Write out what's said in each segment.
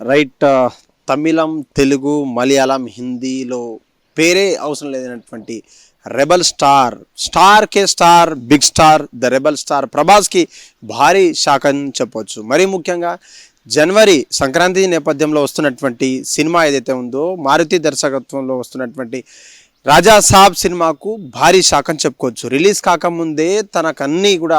Right తమిళం తెలుగు మలయాళం హిందీలో పేరే అవసరం లేదైనటువంటి rebel star star K star big star the rebel star ప్రభాస్కి భారీ షాక్ అని చెప్పొచ్చు. మరీ ముఖ్యంగా జనవరి సంక్రాంతి నేపథ్యంలో వస్తున్నటువంటి సినిమా ఏదైతే ఉందో మారుతి దర్శకత్వంలో వస్తున్నటువంటి రాజా సాబ్ సినిమాకు భారీ షాక్ అని చెప్పుకోవచ్చు. రిలీజ్ కాకముందే తనకు అన్నీ కూడా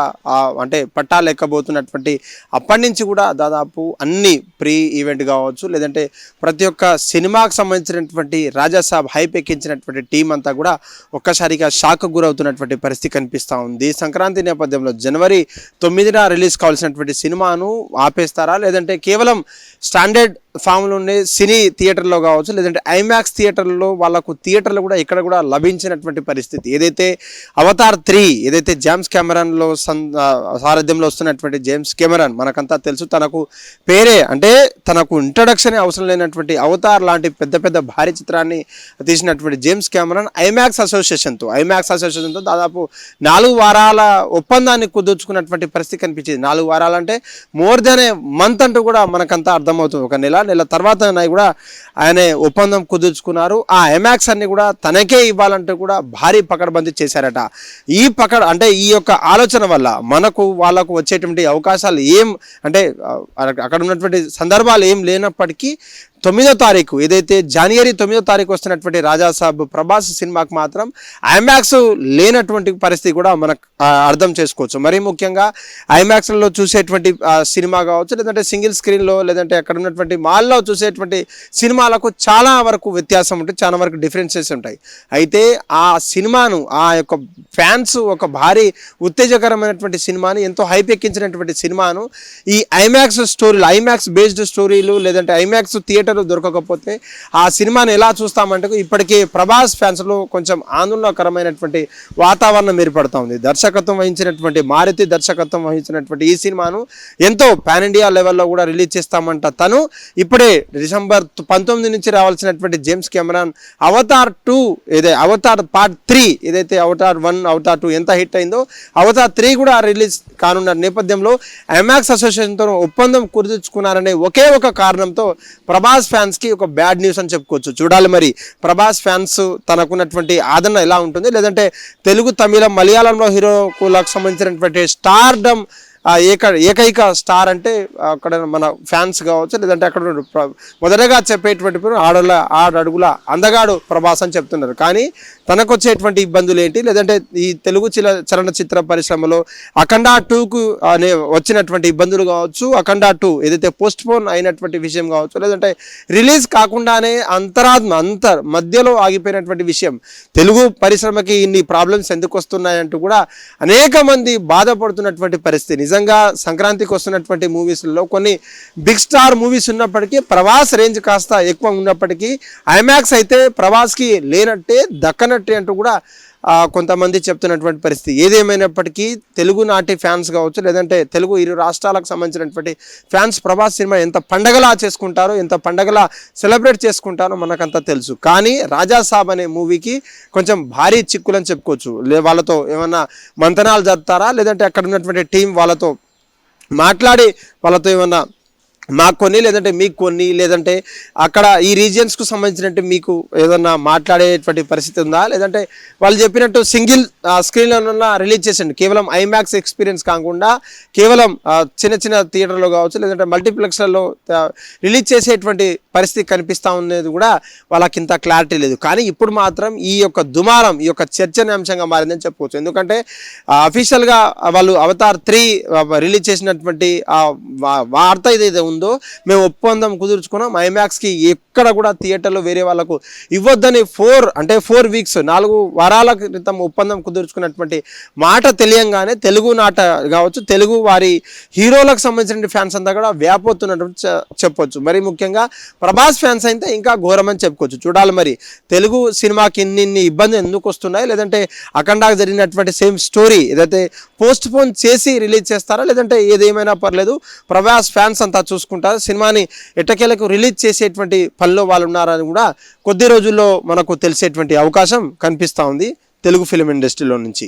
అంటే పట్టాలు ఎక్కబోతున్నటువంటి అప్పటి నుంచి కూడా దాదాపు అన్ని ప్రీ ఈవెంట్ కావచ్చు లేదంటే ప్రతి ఒక్క సినిమాకు సంబంధించినటువంటి రాజా సాబ్ హైప్ ఎక్కించినటువంటి టీం అంతా కూడా ఒక్కసారిగా షాక్ గురవుతున్నటువంటి పరిస్థితి కనిపిస్తూ ఉంది. సంక్రాంతి నేపథ్యంలో జనవరి తొమ్మిదిన రిలీజ్ కావాల్సినటువంటి సినిమాను ఆపేస్తారా లేదంటే కేవలం స్టాండర్డ్ ఫామ్లో ఉండే సినీ థియేటర్లో కావచ్చు లేదంటే ఐమాక్స్ థియేటర్లో వాళ్ళకు థియేటర్లు కూడా ఇక్కడ కూడా లభించినటువంటి పరిస్థితి. ఏదైతే అవతార్ త్రీ ఏదైతే జేమ్స్ కెమెరాన్లో సన్ సారథ్యంలో వస్తున్నటువంటి జేమ్స్ కెమెరాన్ మనకంతా తెలుసు తనకు పేరే అంటే తనకు ఇంట్రడక్షన్ అవసరం లేనటువంటి అవతార్ లాంటి పెద్ద పెద్ద భారీ చిత్రాన్ని తీసినటువంటి జేమ్స్ కెమెరాన్ ఐమాక్స్ అసోసియేషన్తో ఐమాక్స్ అసోసియేషన్తో దాదాపు నాలుగు వారాల ఒప్పందాన్ని కుదుర్చుకున్నటువంటి పరిస్థితి కనిపించింది. నాలుగు వారాలు అంటే మోర్ దెన్ ఏ మంత్ అంటూ కూడా మనకంతా అర్థమవుతుంది. ఒక నెల నెల తర్వాత కూడా ఆయన ఒప్పందం కుదుర్చుకున్నారు. ఆ ఎమాక్స్ అన్ని కూడా తనకే ఇవ్వాలంటూ కూడా భారీ పకడ్బందీ చేశారట. ఈ పకడ్ అంటే ఈ యొక్క ఆలోచన వల్ల మనకు వాళ్ళకు వచ్చేటువంటి అవకాశాలు ఏం అంటే అక్కడ ఉన్నటువంటి సందర్భాలు ఏం లేనప్పటికీ తొమ్మిదో తారీఖు ఏదైతే జనవరి తొమ్మిదో తారీఖు వస్తున్నటువంటి రాజాసాబ్ ప్రభాస్ సినిమాకి మాత్రం ఐమాక్స్ లేనటువంటి పరిస్థితి కూడా మనకు అర్థం చేసుకోవచ్చు. మరీ ముఖ్యంగా ఐమాక్స్లో చూసేటువంటి సినిమా కావచ్చు లేదంటే సింగిల్ స్క్రీన్లో లేదంటే అక్కడ ఉన్నటువంటి మాల్లో చూసేటువంటి సినిమాలకు చాలా వరకు వ్యత్యాసం ఉంటుంది చాలా వరకు డిఫరెన్సెస్ ఉంటాయి. అయితే ఆ సినిమాను ఆ యొక్క ఫ్యాన్స్ ఒక భారీ ఉత్తేజకరమైనటువంటి సినిమాని ఎంతో హైప్ ఎక్కించినటువంటి సినిమాను ఈ ఐమాక్స్ స్టోరీలు ఐమాక్స్ బేస్డ్ స్టోరీలు లేదంటే ఐమాక్స్ థియేటర్ దొరకకపోతే ఆ సినిమాను ఎలా చూస్తామంటే ఇప్పటికీ ప్రభాస్ ఫ్యాన్స్లో కొంచెం ఆందోళనకరమైనటువంటి వాతావరణం ఏర్పడుతూ ఉంది దర్శకత్వం వహించినటువంటి మారుతి దర్శకత్వం వహించినటువంటి ఈ సినిమాను ఎంతో పాన్ ఇండియా లెవెల్లో కూడా రిలీజ్ చేస్తామంట తను. ఇప్పుడే డిసెంబర్ పంతొమ్మిది నుంచి రావాల్సినటువంటి జేమ్స్ కెమెరాన్ అవతార్ టూ ఏదైతే అవతార్ పార్ట్ త్రీ ఏదైతే అవతార్ వన్ అవతార్ టూ ఎంత హిట్ అయిందో అవతార్ త్రీ కూడా రిలీజ్ కానున్న నేపథ్యంలో ఐమాక్స్ అసోసియేషన్తో ఒప్పందం కుదుర్చుకున్నారనే ఒకే ఒక కారణంతో ప్రభాస్ ఫ్యాన్స్కి ఒక బ్యాడ్ న్యూస్ అని చెప్పుకోవచ్చు. చూడాలి మరి. ప్రభాస్ ఫ్యాన్స్ తనకున్నటువంటి ఆదరణ ఎలా ఉంటుంది? లేదంటే తెలుగు తమిళం మలయాళంలో హీరోకు సంబంధించినటువంటి స్టార్డమ్ ఆ ఏక ఏకైక స్టార్ అంటే అక్కడ మన ఫ్యాన్స్ కావచ్చు లేదంటే అక్కడ మొదటగా చెప్పేటువంటి పేరు ఆడల ఆడడుగుల అందగాడు ప్రభాస్ అని చెప్తున్నారు. కానీ తనకు వచ్చేటువంటి ఇబ్బందులు ఏంటి లేదంటే ఈ తెలుగు చిల చలనచిత్ర పరిశ్రమలో అఖండ టూకు అనే వచ్చినటువంటి ఇబ్బందులు కావచ్చు అఖండ టూ ఏదైతే పోస్ట్ పోన్ అయినటువంటి విషయం కావచ్చు లేదంటే రిలీజ్ కాకుండానే అంతరాత్మ అంతర్ మధ్యలో ఆగిపోయినటువంటి విషయం. తెలుగు పరిశ్రమకి ఇన్ని ప్రాబ్లమ్స్ ఎందుకు వస్తున్నాయంటూ కూడా అనేక మంది బాధపడుతున్నటువంటి పరిస్థితి. నిజంగా సంక్రాంతికి వస్తున్నటువంటి మూవీస్లో కొన్ని బిగ్ స్టార్ మూవీస్ ఉన్నప్పటికీ ప్రవాస్ రేంజ్ కాస్త ఎక్కువ ఉన్నప్పటికీ ఐమాక్స్ అయితే ప్రవాస్కి లేనట్టే దక్కనట్టే అంటూ కూడా కొంతమంది చెప్తున్నటువంటి పరిస్థితి. ఏదేమైనప్పటికీ తెలుగు నాటి ఫ్యాన్స్ కావచ్చు లేదంటే తెలుగు ఇరు రాష్ట్రాలకు సంబంధించినటువంటి ఫ్యాన్స్ ప్రభాస్ సినిమా ఎంత పండగలా చేసుకుంటారో ఎంత పండగలా సెలబ్రేట్ చేసుకుంటారో మనకంతా తెలుసు. కానీ రాజా సాబ్ అనే మూవీకి కొంచెం భారీ చిక్కులని చెప్పుకోవచ్చు. లే వాళ్ళతో ఏమన్నా మంతనాలు జరుపుతారా లేదంటే అక్కడ ఉన్నటువంటి టీం వాళ్ళతో మాట్లాడి వాళ్ళతో ఏమన్నా మాకు కొన్ని లేదంటే మీకు కొన్ని లేదంటే అక్కడ ఈ రీజియన్స్కు సంబంధించినట్టు మీకు ఏదన్నా మాట్లాడేటువంటి పరిస్థితి ఉందా? లేదంటే వాళ్ళు చెప్పినట్టు సింగిల్ స్క్రీన్లో రిలీజ్ చేసండి. కేవలం ఐమాక్స్ ఎక్స్పీరియన్స్ కాకుండా కేవలం చిన్న చిన్న థియేటర్లో కావచ్చు లేదంటే మల్టీప్లెక్స్లలో రిలీజ్ చేసేటువంటి పరిస్థితి కనిపిస్తూ ఉన్నది కూడా వాళ్ళకి ఇంత క్లారిటీ లేదు. కానీ ఇప్పుడు మాత్రం ఈ యొక్క దుమారం ఈ యొక్క చర్చనీయాంశంగా మారిందని చెప్పుకోవచ్చు. ఎందుకంటే అఫీషియల్గా వాళ్ళు అవతార్ త్రీ రిలీజ్ చేసినటువంటి వార్త ఏదైతే ఉందో మేము ఒప్పందం కుదుర్చుకున్నాం. ఐమాక్స్కి ఎక్కడ కూడా థియేటర్లో వేరే వాళ్ళకు ఇవ్వద్దని ఫోర్ అంటే ఫోర్ వీక్స్ నాలుగు వారాల క్రితం ఒప్పందం కుదుర్చుకున్నటువంటి మాట తెలియంగానే తెలుగు నాట కావచ్చు తెలుగు వారి హీరోలకు సంబంధించిన ఫ్యాన్స్ అంతా కూడా వ్యాపోతున్నటువంటి చెప్పొచ్చు. మరి ముఖ్యంగా ప్రభాస్ ఫ్యాన్స్ అయితే ఇంకా ఘోరమని చెప్పుకోవచ్చు. చూడాలి మరి. తెలుగు సినిమాకి ఇన్ని ఇన్ని ఇబ్బందులు ఎందుకు వస్తున్నాయి? లేదంటే అఖండాకు జరిగినటువంటి సేమ్ స్టోరీ ఏదైతే పోస్ట్ పోన్ చేసి రిలీజ్ చేస్తారా? లేదంటే ఏదేమైనా పర్లేదు. ప్రభాస్ ఫ్యాన్స్ అంతా చూసుకుంటారు. సినిమాని ఎట్టకేలకు రిలీజ్ చేసేటువంటి పనిలో వాళ్ళు ఉన్నారని కూడా కొద్ది రోజుల్లో మనకు తెలిసేటువంటి అవకాశం కనిపిస్తూ ఉంది తెలుగు ఫిలిం ఇండస్ట్రీలో నుంచి.